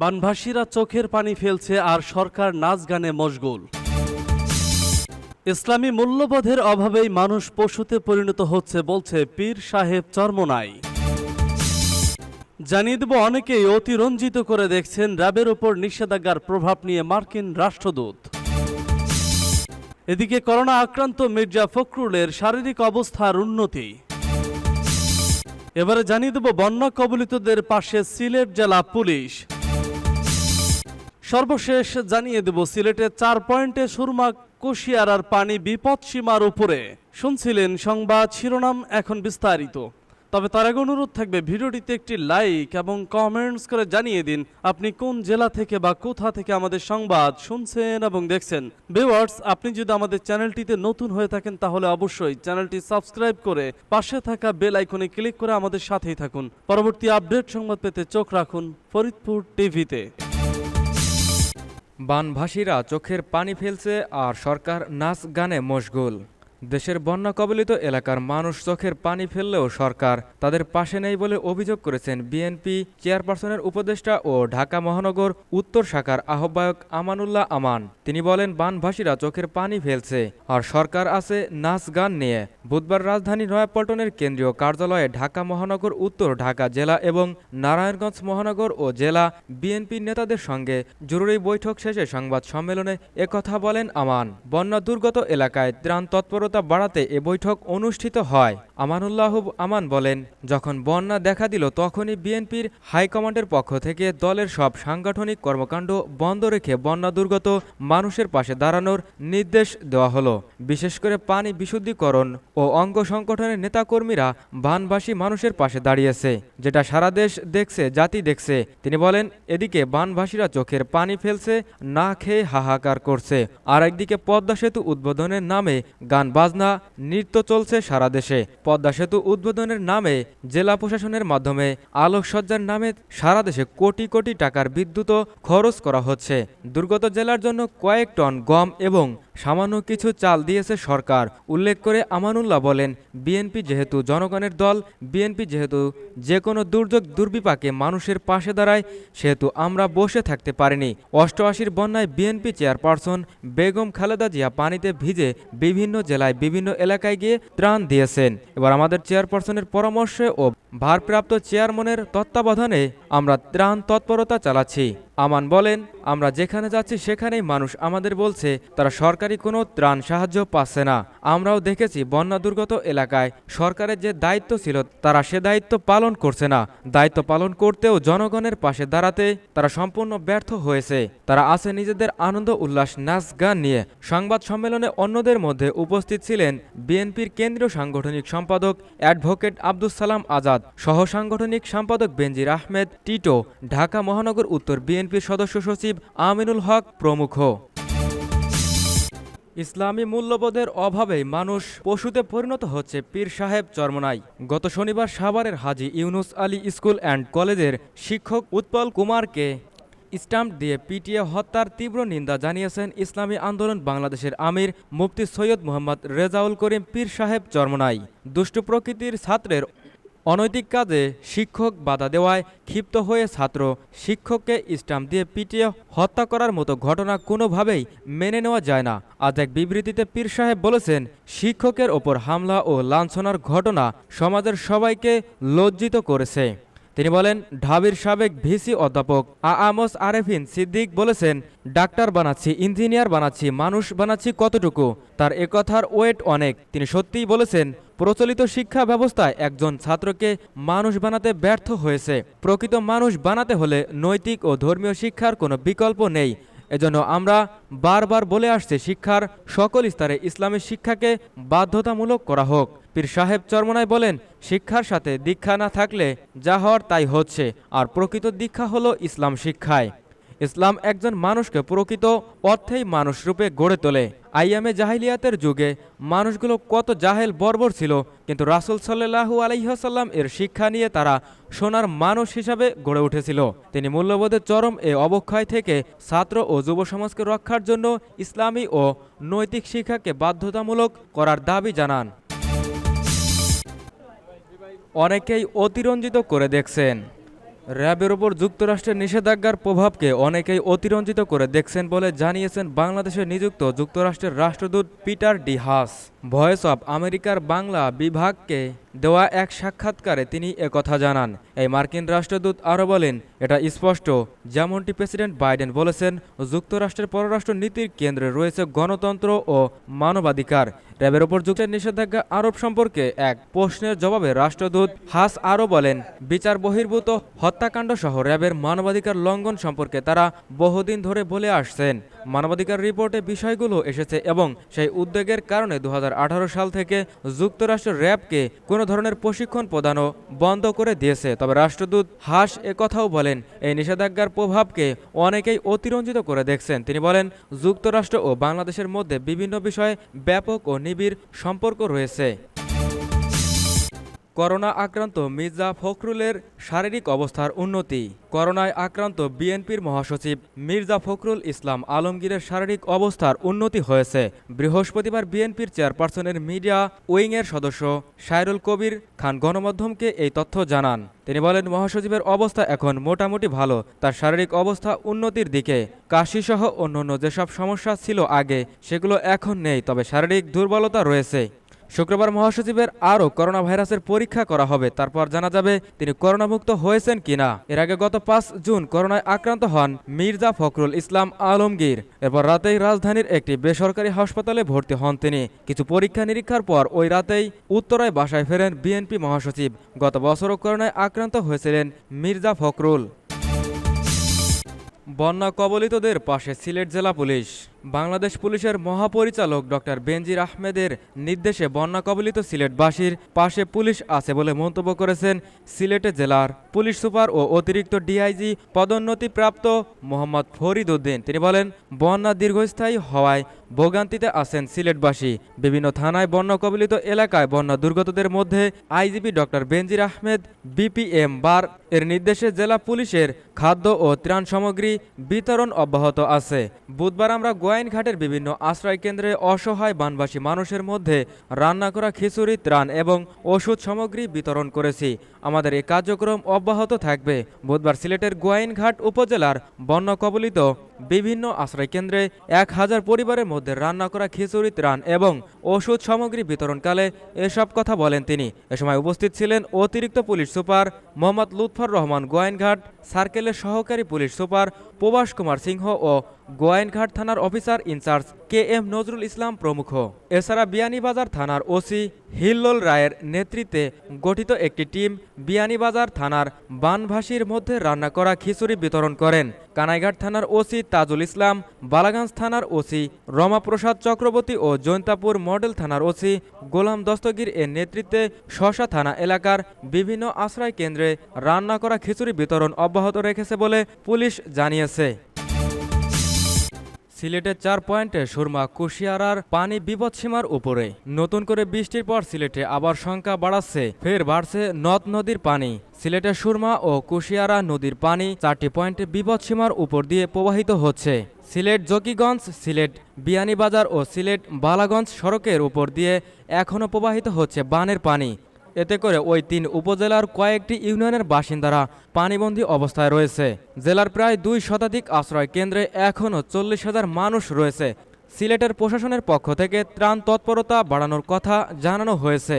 বানভাসীরা চোখের পানি ফেলছে আর সরকার নাচ গানে মশগুল। ইসলামী মূল্যবোধের অভাবেই মানুষ পশুতে পরিণত হচ্ছে বলছে পীর সাহেব চর্মনাই। জানিয়ে দেব অনেকেই অতিরঞ্জিত করে দেখছেন র্যাবের ওপর নিষেধাজ্ঞার প্রভাব নিয়ে মার্কিন রাষ্ট্রদূত। এদিকে করোনা আক্রান্ত মির্জা ফখরুলের শারীরিক অবস্থার উন্নতি। এবারে জানিয়ে দেব বন্যা কবলিতদের পাশে সিলেট জেলা পুলিশ। সর্বশেষ জানিয়ে দেব সিলেটে চার পয়েন্টে সুরমা কুশিয়ারার পানি বিপদ সীমার উপরে। শুনছিলেন সংবাদ শিরোনাম এখন বিস্তারিত। তবে তার আগে অনুরোধ থাকবে, ভিডিওটিতে একটি লাইক এবং কমেন্টস করে জানিয়ে দিন, আপনি কোন জেলা থেকে বা কোথা থেকে আমাদের সংবাদ শুনছেন এবং দেখছেন। ভিউয়ার্স আপনি যদি আমাদের চ্যানেলটিতে নতুন হয়ে থাকেন, তাহলে অবশ্যই চ্যানেলটি সাবস্ক্রাইব করে পাশে থাকা বেল আইকনে ক্লিক করে আমাদের সাথেই থাকুন। পরবর্তী আপডেট সংবাদ পেতে চোখ রাখুন ফরিদপুর টিভিতে। বানভাসীরা চোখের পানি ফেলছে আর সরকার নাচ গানে মশগুল। দেশের বন্যা কবলিত এলাকার মানুষ চোখের পানি ফেললেও সরকার তাদের পাশে নেই বলে অভিযোগ করেছেন বিএনপি চেয়ারপারসনের উপদেষ্টা ও ঢাকা মহানগর উত্তর শাখার আহ্বায়ক আমানুল্লাহ আমান। তিনি বলেন, বানভাসীরা চোখের পানি ফেলছে আর সরকার আছে নাচ গান নিয়ে। বুধবার রাজধানী নয়াপল্টনের কেন্দ্রীয় কার্যালয়ে ঢাকা মহানগর উত্তর ঢাকা জেলা এবং নারায়ণগঞ্জ মহানগর ও জেলা বিএনপি নেতাদের সঙ্গে জরুরি বৈঠক শেষে সংবাদ সম্মেলনে একথা বলেন আমান। বন্যা দুর্গত এলাকায় ত্রাণ তৎপরতা বাড়াতে এ বৈঠক অনুষ্ঠিত হয়। আমানুল্লাহ আমান বলেন, যখন বন্যা দেখা দিল তখনই বিএনপির হাইকমান্ডের পক্ষ থেকে দলের সব সাংগঠনিক কর্মকাণ্ড বন্ধ রেখে বন্যা দুর্গত মানুষের পাশে দাঁড়ানোর নির্দেশ দেওয়া হলো। বিশেষ করে পানি বিশুদ্ধিকরণ ও অঙ্গ সংগঠনের নেতাকর্মীরা বানবাসী মানুষের পাশে দাঁড়িয়েছে, যেটা সারা দেশ দেখছে, জাতি দেখছে। তিনি বলেন, এদিকে বানভাসীরা চোখের পানি ফেলছে, না খেয়ে হাহাকার করছে। আর একদিকে পদ্মা সেতু উদ্বোধনের নামে গান বাজনা, নৃত্য চলছে সারা দেশে। পদ্মা সেতু উদ্বোধনের নামে জেলা প্রশাসনের মাধ্যমে আলোকসজ্জার নামে সারা দেশে কোটি কোটি টাকার বিদ্যুৎ খরচ করা হচ্ছে। দুর্গত জেলার জন্য কয়েক টন গম এবং সামান্য কিছু চাল দিয়েছে সরকার। উল্লেখ করে আমানুল্লাহ বলেন, বিএনপি যেহেতু জনগণের দল, বিএনপি যেহেতু যে কোনো দুর্যোগ দুর্বিপাকে মানুষের পাশে দাঁড়ায়, সেহেতু আমরা বসে থাকতে পারিনি। অষ্টআশির বন্যায় বিএনপি চেয়ারপারসন বেগম খালেদা জিয়া পানিতে ভিজে বিভিন্ন জেলায় বিভিন্ন এলাকায় গিয়ে ত্রাণ দিয়েছেন। এবার আমাদের চেয়ারপারসনের পরামর্শে ও ভারপ্রাপ্ত চেয়ারম্যানের তত্ত্বাবধানে আমরা ত্রাণ তৎপরতা চালাচ্ছি। আমান বলেন, আমরা যেখানে যাচ্ছি সেখানেই মানুষ আমাদের বলছে, তারা সরকারি কোনো ত্রাণ সাহায্য পাচ্ছে না। আমরাও দেখেছি বন্যা দুর্গত এলাকায় সরকারের যে দায়িত্ব ছিল, তারা সে দায়িত্ব পালন করছে না। দায়িত্ব পালন করতেও জনগণের পাশে দাঁড়াতে তারা সম্পূর্ণ ব্যর্থ হয়েছে। তারা আছে নিজেদের আনন্দ, উল্লাস, নাচ গান নিয়ে। সংবাদ সম্মেলনে অন্যদের মধ্যে উপস্থিত ছিলেন বিএনপির কেন্দ্রীয় সাংগঠনিক সম্পাদক অ্যাডভোকেট আব্দুল সালাম আজাদ সহ সাংগঠনিক সম্পাদক বেনজির আহমেদ টিটো, ঢাকা মহানগর উত্তর বিএনপির সদস্য সচিব আমিনুল হক প্রমুখ। ইসলামী মূল্যবোধের অভাবে মানুষ পশুতে পরিণত হচ্ছে পীর সাহেব চরমনাই। গত শনিবার সাভারের হাজি ইউনুস আলী স্কুল অ্যান্ড কলেজের শিক্ষক উৎপল কুমারকে স্টাম্প দিয়ে পিটিএ হত্যার তীব্র নিন্দা জানিয়েছেন ইসলামী আন্দোলন বাংলাদেশের আমির মুফতি সৈয়দ মোহাম্মদ রেজাউল করিম পীর সাহেব চরমনাই। দুষ্ট প্রকৃতির ছাত্রের অনৈতিক কাজে শিক্ষক বাধা দেওয়ায় ক্ষিপ্ত হয়ে ছাত্র শিক্ষককে স্টাম্প দিয়ে পিটিয়ে হত্যা করার মতো ঘটনা কোনোভাবেই মেনে নেওয়া যায় না। আজ এক বিবৃতিতে পীর সাহেব বলেছেন, শিক্ষকের ওপর হামলা ও লাঞ্ছনার ঘটনা সমাজের সবাইকে লজ্জিত করেছে। তিনি বলেন, ঢাবির সাবেক ভিসি অধ্যাপক আমস আরেফিন সিদ্দিক বলেছেন, ডাক্তার বানাচ্ছি, ইঞ্জিনিয়ার বানাচ্ছি, মানুষ বানাচ্ছি কতটুকু? তার একথার ওয়েট অনেক। তিনি সত্যিই বলেছেন, প্রচলিত শিক্ষা ব্যবস্থায় একজন ছাত্রকে মানুষ বানাতে ব্যর্থ হয়েছে। প্রকৃত মানুষ বানাতে হলে নৈতিক ও ধর্মীয় শিক্ষার কোনো বিকল্প নেই। এজন্য আমরা বারবার বলে আসছি, শিক্ষার সকল স্তরে ইসলামী শিক্ষাকে বাধ্যতামূলক করা হোক। পীর সাহেব চরমনায় বলেন, শিক্ষার সাথে দীক্ষা না থাকলে যা হওয়ার তাই হচ্ছে, আর প্রকৃত দীক্ষা হলো ইসলাম শিক্ষায়। ইসলাম একজন মানুষকে প্রকৃত অর্থেই মানুষ রূপে গড়ে তোলে। আইয়ামে জাহিলিয়াতের যুগে মানুষগুলো কত জাহেল বর্বর ছিল, কিন্তু রাসুল সাল্লাহু আলাইহাসাল্লাম এর শিক্ষা নিয়ে তারা সোনার মানুষ হিসাবে গড়ে উঠেছিল। তিনি মূল্যবোধের চরম এ অবক্ষয় থেকে ছাত্র ও যুব সমাজকে রক্ষার জন্য ইসলামী ও নৈতিক শিক্ষাকে বাধ্যতামূলক করার দাবি জানান। অনেকেই অতিরঞ্জিত করে দেখছেন। র্যাবের ওপর যুক্তরাষ্ট্রের নিষেধাজ্ঞার প্রভাবকে অনেকেই অতিরঞ্জিত করে দেখছেন বলে জানিয়েছেন বাংলাদেশে নিযুক্ত যুক্তরাষ্ট্রের রাষ্ট্রদূত Peter D Haas. Voice of আমেরিকার বাংলা বিভাগকে দেওয়া এক সাক্ষাৎকারে তিনি একথা জানান। এই মার্কিন রাষ্ট্রদূত আরও বলেন, এটা স্পষ্ট। যেমনটি প্রেসিডেন্ট বাইডেন বলেছেন, যুক্তরাষ্ট্রের পররাষ্ট্র নীতির কেন্দ্রে রয়েছে গণতন্ত্র ও মানবাধিকার। র্যাবের ওপর যুক্তের নিষেধাজ্ঞা আরোপ সম্পর্কে এক প্রশ্নের জবাবে রাষ্ট্রদূত হাস আরও বলেন, বিচার বহির্ভূত হত্যাকাণ্ড সহ র্যাবের মানবাধিকার লঙ্ঘন সম্পর্কে তারা বহুদিন ধরে বলে আসছেন। মানবাধিকার রিপোর্টে বিষয়গুলো এসেছে এবং সেই উদ্বেগের কারণে দু হাজার আঠারো সাল থেকে যুক্তরাষ্ট্র র্যাবকে কোনো ধরনের প্রশিক্ষণ প্রদানও বন্ধ করে দিয়েছে। তবে রাষ্ট্রদূত হাস কথাও বলেন, এই নিষেধাজ্ঞার প্রভাবকে অনেকেই অতিরঞ্জিত করে দেখছেন। তিনি বলেন, যুক্তরাষ্ট্র ও বাংলাদেশের মধ্যে বিভিন্ন বিষয়ে ব্যাপক ও নিবিড় সম্পর্ক রয়েছে। করোনা আক্রান্ত মির্জা ফখরুলের শারীরিক অবস্থার উন্নতি। করোনায় আক্রান্ত বিএনপির মহাসচিব মির্জা ফখরুল ইসলাম আলমগীরের শারীরিক অবস্থার উন্নতি হয়েছে। বৃহস্পতিবার বিএনপির চেয়ারপারসনের মিডিয়া উইংয়ের সদস্য সাইরুল কবির খান গণমাধ্যমকে এই তথ্য জানান। তিনি বলেন, মহাসচিবের অবস্থা এখন মোটামুটি ভালো, তার শারীরিক অবস্থা উন্নতির দিকে, কাশিসহ অন্যান্য যেসব সমস্যা ছিল আগে, সেগুলো এখন নেই, তবে শারীরিক দুর্বলতা রয়েছে। শুক্রবার মহাসচিবের আরও করোনা ভাইরাসের পরীক্ষা করা হবে। তারপর জানা যাবে তিনি করোনামুক্ত হয়েছেন কিনা। এর আগে গত পাঁচ জুন করোনায় আক্রান্ত হন মির্জা ফখরুল ইসলাম আলমগীর। এরপর রাতেই রাজধানীর একটি বেসরকারি হাসপাতালে ভর্তি হন তিনি। কিছু পরীক্ষা নিরীক্ষার পর ওই রাতেই উত্তরায় বাসায় ফেরেন বিএনপি মহাসচিব। গত বছরও করোনায় আক্রান্ত হয়েছিলেন মির্জা ফখরুল। বন্যা কবলিতদের পাশে সিলেট জেলা পুলিশ। বাংলাদেশ পুলিশের মহাপরিচালক ডক্টর বেনজির আহমেদের নির্দেশে বন্যা কবলিত সিলেটবাসীর পাশে পুলিশ আছে বলে মন্তব্য করেছেন সিলেটে জেলার পুলিশ সুপার ও অতিরিক্ত ডিআইজি পদোন্নতিপ্রাপ্ত মোহাম্মদ ফরিদ উদ্দিন তিনি বলেন, বন্যা দীর্ঘস্থায়ী হওয়ায় ভোগান্তিতে আছেন সিলেটবাসী। বিভিন্ন থানায় বন্যা কবলিত এলাকায় বন্যা দুর্গতদের মধ্যে IGP doctor Benazir Ahmed BPM bar. এর নির্দেশে জেলা পুলিশের খাদ্য ও ত্রাণ সামগ্রী বিতরণ অব্যাহত আছে। বুধবার আমরা গোয়াইনঘাটের বিভিন্ন আশ্রয় কেন্দ্রে অসহায় বানবাসী মানুষের মধ্যে রান্না করা খিচুড়ি, ত্রাণ এবং ওষুধ সামগ্রী বিতরণ করেছি। আমাদের এই কার্যক্রম অব্যাহত থাকবে। বুধবার সিলেটের গোয়াইনঘাট উপজেলার বন্যা কবলিত বিভিন্ন আশ্রয় কেন্দ্রে এক হাজার পরিবারের মধ্যে রান্না করা খিচুড়ি, ত্রাণ এবং ওষুধ সামগ্রী বিতরণকালে এসব কথা বলেন তিনি। এ সময় উপস্থিত ছিলেন অতিরিক্ত পুলিশ সুপার মোহাম্মদ লুৎফর রহমান, গোয়াইনঘাট সার্কেলের সহকারী পুলিশ সুপার প্রবাস কুমার সিংহ ও গোয়াইনঘাট থানার officer in charge K M Nazrul Islam প্রমুখ। এছাড়া বিয়ানীবাজার থানার ওসি হিল্লোল রায়ের নেতৃত্বে গঠিত একটি টিম বিয়ানীবাজার থানার বানভাসীর মধ্যে রান্না করা খিচুড়ি বিতরণ করেন। কানাইঘাট থানার ওসি তাজুল ইসলাম, বালাগঞ্জ থানার ওসি রমাপ্রসাদ চক্রবর্তী ও জৈন্তাপুর মডেল থানার ওসি গোলাম দস্তগীর এর নেতৃত্বে শশা থানা এলাকার বিভিন্ন আশ্রয় কেন্দ্রে রান্না করা খিচুড়ি বিতরণ অব্যাহত রেখেছে বলে পুলিশ জানিয়েছে। সিলেটের চার পয়েন্টে সুরমা, কুশিয়ারার পানি বিপদসীমার উপরে। নতুন করে বৃষ্টির পর সিলেটে আবার সংখ্যা বাড়াচ্ছে, ফের বাড়ছে নদ নদীর পানি। সিলেটের সুরমা ও কুশিয়ারা নদীর পানি চারটি পয়েন্টে বিপদসীমার উপর দিয়ে প্রবাহিত হচ্ছে। সিলেট জকিগঞ্জ, সিলেট বিয়ানীবাজার ও সিলেট বালাগঞ্জ সড়কের উপর দিয়ে এখনও প্রবাহিত হচ্ছে বানের পানি। এতে করে ওই তিন উপজেলার কয়েকটি ইউনিয়নের বাসিন্দারা পানিবন্দী অবস্থায় রয়েছে। জেলার প্রায় দুই শতাধিক আশ্রয় কেন্দ্রে এখনও চল্লিশ হাজার মানুষ রয়েছে। সিলেটের প্রশাসনের পক্ষ থেকে ত্রাণ তৎপরতা বাড়ানোর কথা জানানো হয়েছে।